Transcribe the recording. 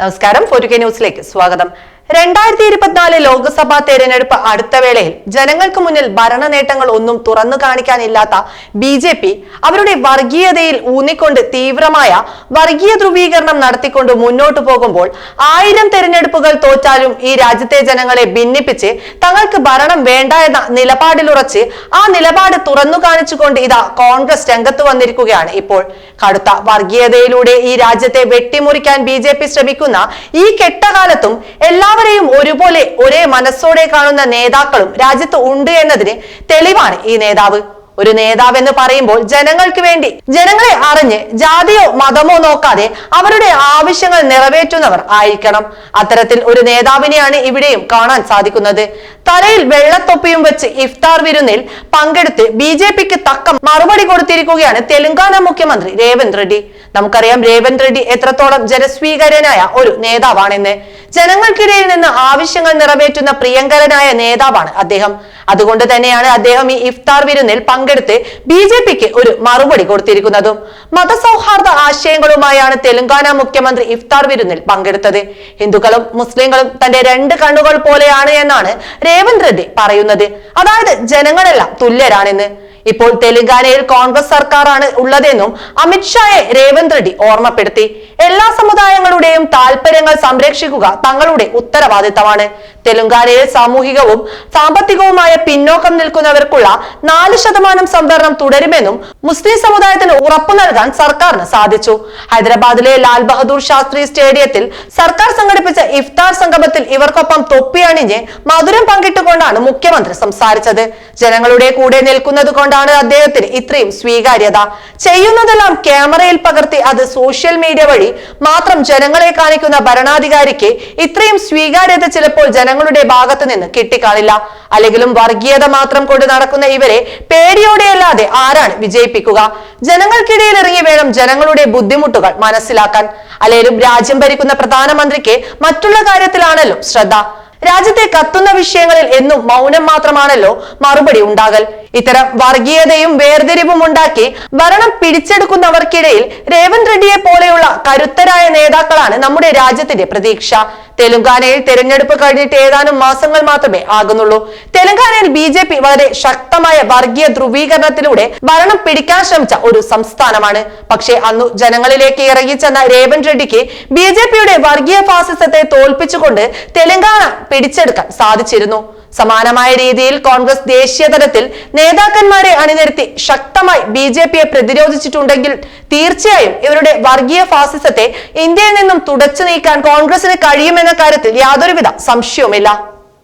നമസ്കാരം. ഫോർട്ടുകെ ന്യൂസിലേക്ക് സ്വാഗതം. രണ്ടായിരത്തി ഇരുപത്തിനാല് ലോക്സഭാ തെരഞ്ഞെടുപ്പ് അടുത്ത വേളയിൽ ജനങ്ങൾക്ക് മുന്നിൽ ഭരണ നേട്ടങ്ങൾ ഒന്നും തുറന്നു കാണിക്കാനില്ലാത്ത ബി ജെ പി അവരുടെ വർഗീയതയിൽ ഊന്നിക്കൊണ്ട് തീവ്രമായ വർഗീയ ധ്രുവീകരണം നടത്തിക്കൊണ്ട് മുന്നോട്ടു പോകുമ്പോൾ ആയിരം തെരഞ്ഞെടുപ്പുകൾ തോറ്റാലും ഈ രാജ്യത്തെ ജനങ്ങളെ ഭിന്നിപ്പിച്ച് തങ്ങൾക്ക് ഭരണം വേണ്ട എന്ന നിലപാടിലുറച്ച് ആ നിലപാട് തുറന്നു കാണിച്ചുകൊണ്ട് ഇതാ കോൺഗ്രസ് രംഗത്ത് വന്നിരിക്കുകയാണ് ഇപ്പോൾ. കടുത്ത വർഗീയതയിലൂടെ ഈ രാജ്യത്തെ വെട്ടിമുറിക്കാൻ ബി ജെ പി ശ്രമിക്കുന്ന ഈ കെട്ടകാലത്തും എല്ലാവരെയും ഒരുപോലെ ഒരേ മനസ്സോടെ കാണുന്ന നേതാക്കളും രാജ്യത്ത് ഉണ്ട് എന്നതിന് തെളിവാണ് ഈ നേതാവ്. ഒരു നേതാവ് എന്ന് പറയുമ്പോൾ ജനങ്ങൾക്ക് വേണ്ടി ജനങ്ങളെ അറിഞ്ഞ് ജാതിയോ മതമോ നോക്കാതെ അവരുടെ ആവശ്യങ്ങൾ നിറവേറ്റുന്നവർ ആയിരിക്കണം. അത്തരത്തിൽ ഒരു നേതാവിനെയാണ് ഇവിടെയും കാണാൻ സാധിക്കുന്നത്. തലയിൽ വെള്ളത്തൊപ്പിയും വെച്ച് ഇഫ്താർ വിരുന്നിൽ പങ്കെടുത്ത് ബി ജെ പിക്ക് തക്ക മറുപടി കൊടുത്തിരിക്കുകയാണ് തെലങ്കാന മുഖ്യമന്ത്രി രേവന്ത് റെഡ്ഡി. നമുക്കറിയാം രേവന്ത് റെഡ്ഡി എത്രത്തോളം ജനസ്വീകാര്യനായ ഒരു നേതാവാണെന്ന്. ജനങ്ങൾക്കിടയിൽ നിന്ന് ആവശ്യങ്ങൾ നിറവേറ്റുന്ന പ്രിയങ്കരനായ നേതാവാണ് അദ്ദേഹം. അതുകൊണ്ട് തന്നെയാണ് അദ്ദേഹം ഈ ഇഫ്താർ വിരുന്നിൽ പങ്കെടുത്ത് ബി ജെ പിക്ക് ഒരു മറുപടി കൊടുത്തിരിക്കുന്നതും. മതസൗഹാർദ്ദ ആശയങ്ങളുമായാണ് തെലങ്കാന മുഖ്യമന്ത്രി ഇഫ്താർ വിരുന്നിൽ പങ്കെടുത്തത്. ഹിന്ദുക്കളും മുസ്ലിങ്ങളും തന്റെ രണ്ട് കണ്ണുകൾ പോലെയാണ് എന്നാണ് രേവന്ത് റെഡ്ഡി പറയുന്നത്. അതായത് ജനങ്ങളെല്ലാം തുല്യരാണെന്ന്. ഇപ്പോൾ തെലങ്കാനയിൽ കോൺഗ്രസ് സർക്കാരാണ് ഉള്ളതെന്നും അമിത്ഷായെ രേവന്ത് റെഡ്ഡി ഓർമ്മപ്പെടുത്തി. എല്ലാ സമുദായങ്ങളുടെയും താല്പര്യങ്ങൾ സംരക്ഷിക്കുക തങ്ങളുടെ ഉത്തരവാദിത്തമാണ്. തെലങ്കാനയിൽ സാമൂഹികവും സാമ്പത്തികവുമായ പിന്നോക്കം നിൽക്കുന്നവർക്കുള്ള നാല് ശതമാനം സംവരണം തുടരുമെന്നും മുസ്ലിം സമുദായത്തിന് ഉറപ്പു നൽകാൻ സർക്കാരിന് സാധിച്ചു. ഹൈദരാബാദിലെ ലാൽ ബഹദൂർ ശാസ്ത്രി സ്റ്റേഡിയത്തിൽ സർക്കാർ സംഘടിപ്പിച്ച ഇഫ്താർ സംഗമത്തിൽ ഇവർക്കൊപ്പം തൊപ്പിയണിഞ്ഞ് മധുരം പങ്കിട്ടുകൊണ്ടാണ് മുഖ്യമന്ത്രി സംസാരിച്ചത്. ജനങ്ങളുടെ കൂടെ നിൽക്കുന്നത് കൊണ്ടാണ് അദ്ദേഹത്തിന് ഇത്രയും സ്വീകാര്യത. ചെയ്യുന്നതെല്ലാം ക്യാമറയിൽ പകർത്തി അത് സോഷ്യൽ മീഡിയ വഴി മാത്രം ജനങ്ങളെ കാണിക്കുന്ന ഭരണാധികാരിക്ക് ഇത്രയും സ്വീകാര്യത ചിലപ്പോൾ ജനങ്ങളുടെ ഭാഗത്ത് നിന്ന് കിട്ടിക്കാണില്ല. അല്ലെങ്കിലും വർഗീയത മാത്രം കൊണ്ട് നടക്കുന്ന ഇവരെ പേടിയോടെയല്ലാതെ ആരാണ് വിജയിപ്പിക്കുക? ജനങ്ങൾക്കിടയിൽ ഇറങ്ങി വേണം ജനങ്ങളുടെ ബുദ്ധിമുട്ടുകൾ മനസ്സിലാക്കാൻ. അല്ലെങ്കിലും രാജ്യം ഭരിക്കുന്ന പ്രധാനമന്ത്രിക്ക് മറ്റുള്ള കാര്യത്തിലാണല്ലോ ശ്രദ്ധ. രാജ്യത്തെ കത്തുന്ന വിഷയങ്ങളിൽ എന്നും മൗനം മാത്രമാണല്ലോ മറുപടി ഉണ്ടാകൽ. ഇത്തരം വർഗീയതയും വേർതിരിവും ഉണ്ടാക്കി ഭരണം പിടിച്ചെടുക്കുന്നവർക്കിടയിൽ രേവന്ത് റെഡ്ഡിയെ പോലെയുള്ള കരുത്തരായ നേതാക്കളാണ് നമ്മുടെ രാജ്യത്തിന്റെ പ്രതീക്ഷ. തെലങ്കാനയിൽ തെരഞ്ഞെടുപ്പ് കഴിഞ്ഞിട്ട് ഏതാനും മാസങ്ങൾ മാത്രമേ ആകുന്നുള്ളൂ. തെലങ്കാനയിൽ ബി ജെ പി വളരെ ശക്തമായ വർഗീയ ധ്രുവീകരണത്തിലൂടെ ഭരണം പിടിക്കാൻ ശ്രമിച്ച ഒരു സംസ്ഥാനമാണ്. പക്ഷേ അന്നു ജനങ്ങളിലേക്ക് ഇറങ്ങിച്ചെന്ന രേവൻ റെഡ്ഡിക്ക് ബി ജെ പിയുടെ വർഗീയ ഫാസിസത്തെ തോൽപ്പിച്ചുകൊണ്ട് തെലങ്കാന പിടിച്ചെടുക്കാൻ സാധിച്ചിരുന്നു. സമാനമായ രീതിയിൽ കോൺഗ്രസ് ദേശീയ തലത്തിൽ നേതാക്കന്മാരെ അണിനിരത്തി ശക്തമായി ബി ജെ പിയെ പ്രതിരോധിച്ചിട്ടുണ്ടെങ്കിൽ തീർച്ചയായും ഇവരുടെ വർഗീയ ഫാസിസത്തെ ഇന്ത്യയിൽ നിന്നും തുടച്ചു നീക്കാൻ കോൺഗ്രസിന് കഴിയുമെന്ന കാര്യത്തിൽ യാതൊരുവിധ സംശയവുമില്ല.